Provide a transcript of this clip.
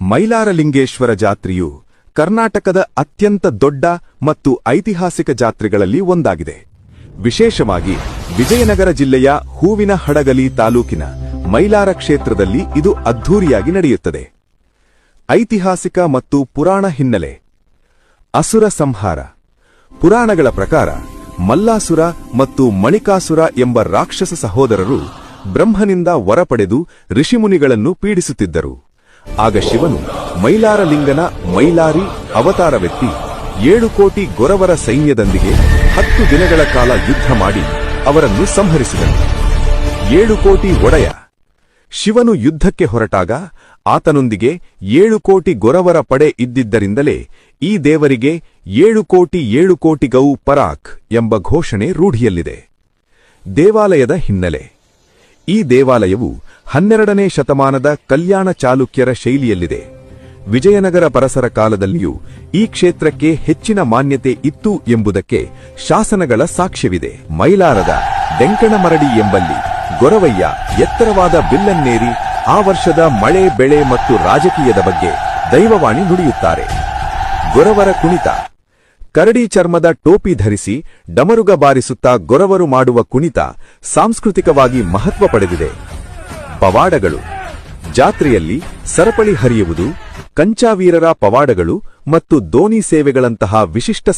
ಮೈಲಾರಲಿಂಗೇಶ್ವರ ಜಾತ್ರೆಯು ಕರ್ನಾಟಕದ ಅತ್ಯಂತ ದೊಡ್ಡ ಮತ್ತು ಐತಿಹಾಸಿಕ ಜಾತ್ರೆಗಳಲ್ಲಿ ಒಂದಾಗಿದೆ. ವಿಶೇಷವಾಗಿ ವಿಜಯನಗರ ಜಿಲ್ಲೆಯ ಹೂವಿನ ಹಡಗಲಿ ತಾಲೂಕಿನ ಮೈಲಾರ ಕ್ಷೇತ್ರದಲ್ಲಿ ಇದು ಅದ್ಧೂರಿಯಾಗಿ ನಡೆಯುತ್ತದೆ. ಐತಿಹಾಸಿಕ ಮತ್ತು ಪುರಾಣ ಹಿನ್ನೆಲೆ. ಅಸುರ ಸಂಹಾರ. ಪುರಾಣಗಳ ಪ್ರಕಾರ ಮಲ್ಲಾಸುರ ಮತ್ತು ಮಣಿಕಾಸುರ ಎಂಬ ರಾಕ್ಷಸ ಸಹೋದರರು ಬ್ರಹ್ಮನಿಂದ ವರ ಪಡೆದು ಋಷಿಮುನಿಗಳನ್ನು ಪೀಡಿಸುತ್ತಿದ್ದರು. ಆಗ ಶಿವನು ಮೈಲಾರಲಿಂಗನ ಮೈಲಾರಿ ಅವತಾರವೆತ್ತಿ ಏಳು ಕೋಟಿ ಗೊರವರ ಸೈನ್ಯದೊಂದಿಗೆ ಹತ್ತು ದಿನಗಳ ಕಾಲ ಯುದ್ಧ ಮಾಡಿ ಅವರನ್ನು ಸಂಹರಿಸಿದನು. ಏಳು ಕೋಟಿ ಒಡೆಯ. ಶಿವನು ಯುದ್ಧಕ್ಕೆ ಹೊರಟಾಗ ಆತನೊಂದಿಗೆ ಏಳು ಕೋಟಿ ಗೊರವರ ಪಡೆ ಇದ್ದಿದ್ದರಿಂದಲೇ ಈ ದೇವರಿಗೆ ಏಳು ಕೋಟಿ ಏಳು ಕೋಟಿ ಗೌ ಪರಾಕ್ ಎಂಬ ಘೋಷಣೆ ರೂಢಿಯಲ್ಲಿದೆ. ದೇವಾಲಯದ ಹಿನ್ನೆಲೆ. ಈ ದೇವಾಲಯವು ಹನ್ನೆರಡನೇ ಶತಮಾನದ ಕಲ್ಯಾಣ ಚಾಲುಕ್ಯರ ಶೈಲಿಯಲ್ಲಿದೆ. ವಿಜಯನಗರ ಪರಸರ ಕಾಲದಲ್ಲಿಯೂ ಈ ಕ್ಷೇತ್ರಕ್ಕೆ ಹೆಚ್ಚಿನ ಮಾನ್ಯತೆ ಇತ್ತು ಎಂಬುದಕ್ಕೆ ಶಾಸನಗಳ ಸಾಕ್ಷ್ಯವಿದೆ. ಮೈಲಾರದ ಡೆಂಕಣಮರಡಿ ಎಂಬಲ್ಲಿ ಗೊರವಯ್ಯ ಎತ್ತರವಾದ ಬಿಲ್ಲನ್ನೇರಿ ಆ ವರ್ಷದ ಮಳೆ, ಬೆಳೆ ಮತ್ತು ರಾಜಕೀಯದ ಬಗ್ಗೆ ದೈವವಾಣಿ ನುಡಿಯುತ್ತಾರೆ. ಗೊರವರ ಕುಣಿತ ಕರಡಿ ಚರ್ಮದ ಟೋಪಿ ಧರಿಸಿ ಡಮರುಗ ಬಾರಿಸುತ್ತಾ ಗೊರವರು ಮಾಡುವ ಕುಣಿತ ಸಾಂಸ್ಕೃತಿಕವಾಗಿ ಮಹತ್ವ ಪಡೆದಿದೆ. ಪವಾಡಗಳು. ಜಾತ್ರೆಯಲ್ಲಿ ಸರಪಳಿ ಹರಿಯುವುದು, ಕಂಚಾವೀರರ ಪವಾಡಗಳು ಮತ್ತು ದೋಣಿ ಸೇವೆಗಳಂತಹ ವಿಶಿಷ್ಟ